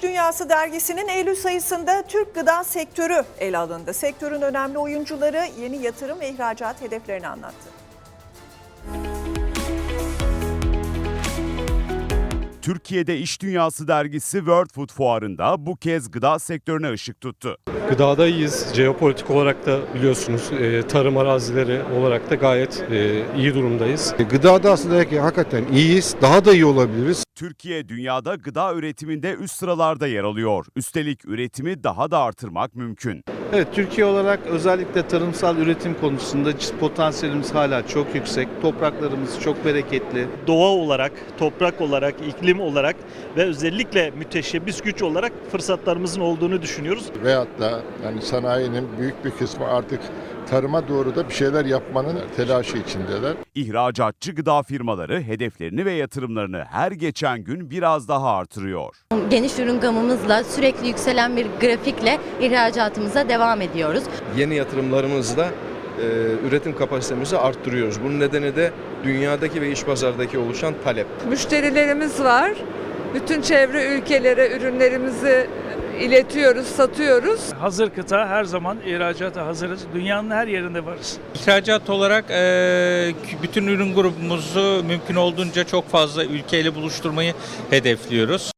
Dünyası dergisinin Eylül sayısında Türk gıda sektörü ele alındı. Sektörün önemli oyuncuları yeni yatırım ve ihracat hedeflerini anlattı. Türkiye'de İş Dünyası dergisi World Food Fuarı'nda bu kez gıda sektörüne ışık tuttu. Gıdada iyiyiz. Jeopolitik olarak da biliyorsunuz e, tarım arazileri olarak da gayet e, iyi durumdayız. Gıdada aslında hakikaten iyiyiz. Daha da iyi olabiliriz. Türkiye dünyada gıda üretiminde üst sıralarda yer alıyor. Üstelik üretimi daha da artırmak mümkün. Evet, Türkiye olarak özellikle tarımsal üretim konusunda potansiyelimiz hala çok yüksek. Topraklarımız çok bereketli. doğa olarak, toprak olarak, iklim olarak ve özellikle müteşebbis güç olarak fırsatlarımızın olduğunu düşünüyoruz. veyahut da yani sanayinin büyük bir kısmı artık tarıma doğru da bir şeyler yapmanın telaşı içindeler. İhracatçı gıda firmaları hedeflerini ve yatırımlarını her geçen gün biraz daha artırıyor. Geniş ürün gamımızla sürekli yükselen bir grafikle ihracatımıza devam ediyoruz. yeni yatırımlarımızla e, üretim kapasitemizi arttırıyoruz. Bunun nedeni de dünyadaki ve iç pazardaki oluşan talep. Müşterilerimiz var. Bütün çevre ülkelere ürünlerimizi iletiyoruz, satıyoruz. Hazır kıta her zaman ihracata hazırız. Dünyanın her yerinde varız. İhracat olarak eee, bütün ürün grubumuzu mümkün olduğunca çok fazla ülkeyle buluşturmayı hedefliyoruz.